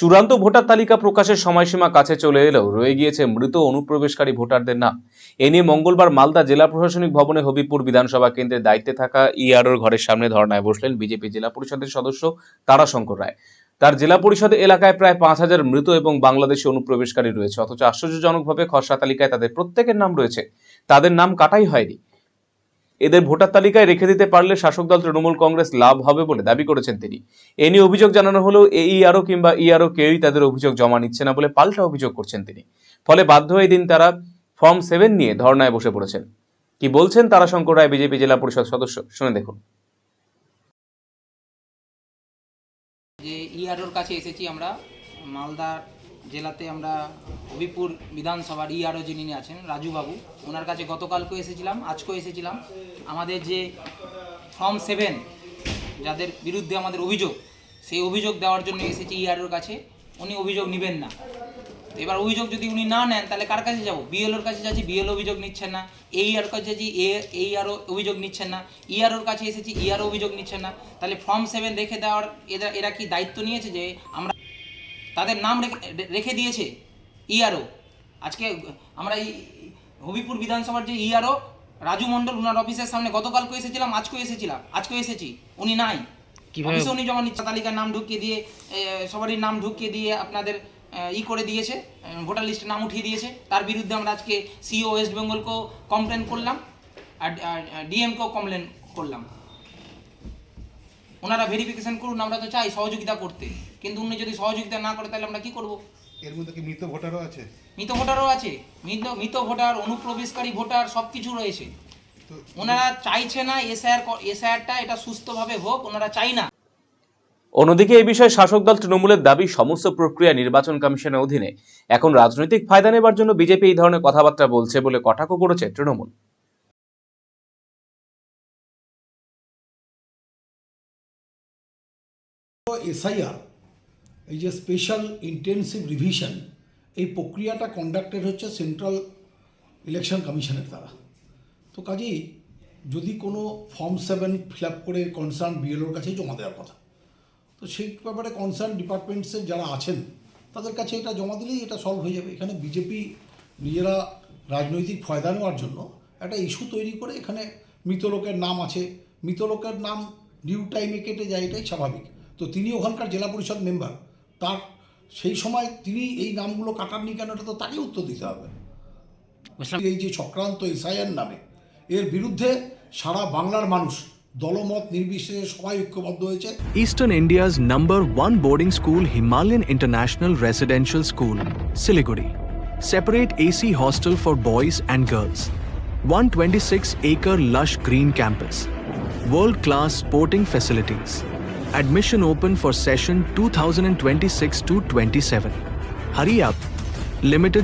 চূড়ান্ত ভোটার তালিকা প্রকাশের সময়সীমা কাছে চলে এলেও রয়ে গিয়েছে মৃত অনুপ্রবেশকারী ভোটারদের নাম। এ নিয়ে মঙ্গলবার মালদা জেলা প্রশাসনিক ভবনে হবিপুর বিধানসভা কেন্দ্রের দায়িত্বে থাকা ইআরওর ঘরের সামনে ধর্নায় বসলেন বিজেপি জেলা পরিষদের সদস্য তারাশঙ্কর রায়। তার জেলা পরিষদ এলাকায় প্রায় পাঁচ হাজার মৃত এবং বাংলাদেশি অনুপ্রবেশকারী রয়েছে, অথচ আশ্চর্যজনকভাবে খসড়া তালিকায় তাদের প্রত্যেকের নাম রয়েছে। তাদের নাম কাটাই হয়নি। এদের ভোটার তালিকায় রেখে দিতে পারলে শাসক দল তৃণমূল কংগ্রেস লাভ হবে বলে দাবি করেছেন তিনি। এ নিয়ে অভিযোগ জানানো হলেও এ এইআরও কিংবা ইআরও কেউই তাদের অভিযোগ জমা নিচ্ছে না বলে পাল্টা অভিযোগ করছেন তিনি। ফলে বাধ্য হয়ে দিন তারা ফর্ম সেভেন নিয়ে ধর্নায় বসে পড়েছেন। কি বলছেন তারাশঙ্কর রায়, বিজেপি জেলা পরিষদ সদস্য? শুনে দেখুন। যে ইআরওর কাছে এসেছি আমরা মালদা জেলাতে আমরা হবিপুর বিধানসভার ইআরও যিনি আছেন, রাজুবাবু, ওনার কাছে গতকালকেও এসেছিলাম, আজকেও এসেছিলাম। আমাদের যে ফর্ম সেভেন, যাদের বিরুদ্ধে আমাদের অভিযোগ, সেই অভিযোগ দেওয়ার জন্য এসেছি ইআরওর কাছে। উনি অভিযোগ নেবেন না। এবার অভিযোগ যদি উনি না নেন, তাহলে কার কাছে যাব? বিএলওর কাছে যাচ্ছি বিএল অভিযোগ নিচ্ছেন না। এই আর কাছে যাচ্ছি, এ, এই আরও অভিযোগ নিচ্ছেন না। ইআরওর কাছে এসেছি ইআরও অভিযোগ নিচ্ছেন না। তাহলে ফর্ম সেভেন রেখে দেওয়ার, এরা এরা কি দায়িত্ব নিয়েছে যে আমরা তাদের নাম রেখে রেখে দিয়েছে ইআরও আজকে আমরা এই হবিপুর বিধানসভার যে ইআরও রাজু মণ্ডল উনার অফিসের সামনে গতকালকে এসেছিলাম আজকেও এসেছিলাম আজকেও এসেছি। উনি নাই। কিভাবে- অফিসে উনি যখন নিচ্ছে তালিকার নাম ঢুকিয়ে দিয়ে সবারই নাম ঢুকিয়ে দিয়ে আপনাদের ই করে দিয়েছে ভোটার লিস্টে নাম উঠিয়ে দিয়েছে। তার বিরুদ্ধে আমরা আজকে সিও ওয়েস্ট বেঙ্গলকেও কমপ্লেন করলাম আর ডিএমকেও কমপ্লেন করলাম। ওনারা ভেরিফিকেশন করুন আমরা তো চাই সহযোগিতা করতে। কিন্তু উনি যদি সহযোগিতা না করে তাহলে আমরা কি করব? এর মধ্যে কি মৃত ভোটারও আছে? মৃত ভোটারও আছে। মৃত মৃত ভোটার অনুপ্রবেশকারী ভোটার সব কিছু রয়েছে ওনারা চাইছে না এসআইআর এসআইআরটা এটা সুস্থভাবে হোক ওনারা চাই না। অন্যদিকে এই বিষয়ে শাসক দল তৃণমূলের দাবি সমস্ত প্রক্রিয়া নির্বাচন কমিশনের অধীনে। এখন রাজনৈতিক ফায়দা নেবার জন্য বিজেপি এই ধরনের কথাবার্তা বলছে বলে কটাক্ষ করেছে তৃণমূল। এসআইআর এই যে স্পেশাল ইন্টেনসিভ রিভিশন এই প্রক্রিয়াটা কন্ডাক্টেড হচ্ছে সেন্ট্রাল ইলেকশন কমিশনের দ্বারা। তো কাজেই যদি কোনো ফর্ম সেভেন ফিল আপ করে কনসার্ন বিএলওর কাছেই জমা দেওয়ার কথা, তো সেই ব্যাপারে কনসার্ন ডিপার্টমেন্টসের যারা আছেন, তাদের কাছে এটা জমা দিলেই এটা সলভ হয়ে যাবে। এখানে বিজেপি নিজেরা রাজনৈতিক ফয়দা নেওয়ার জন্য একটা ইস্যু তৈরি করে এখানে মৃত লোকের নাম আছে। মৃত লোকের নাম ডিউ টাইমে কেটে যায়, এটাই স্বাভাবিক। তো তিনি ওখানকার জেলা পরিষদ মেম্বার তার সেই সময় তিনি এই নামগুলো কাটাননি কেন এটা তো তাকে উত্তর দিতে হবে এই যে চক্রান্ত এসআইআর নামে এর বিরুদ্ধে সারা বাংলার মানুষ দলমত নির্বিশেষে সবাই ঐক্যবদ্ধ হয়েছে Eastern India's number one boarding school, Himalayan International Residential School, Siliguri. Separate AC hostel for boys and girls. 126 acre lush green campus. World class sporting facilities. Admission open for session 2026 to 27. Hurry up. Limited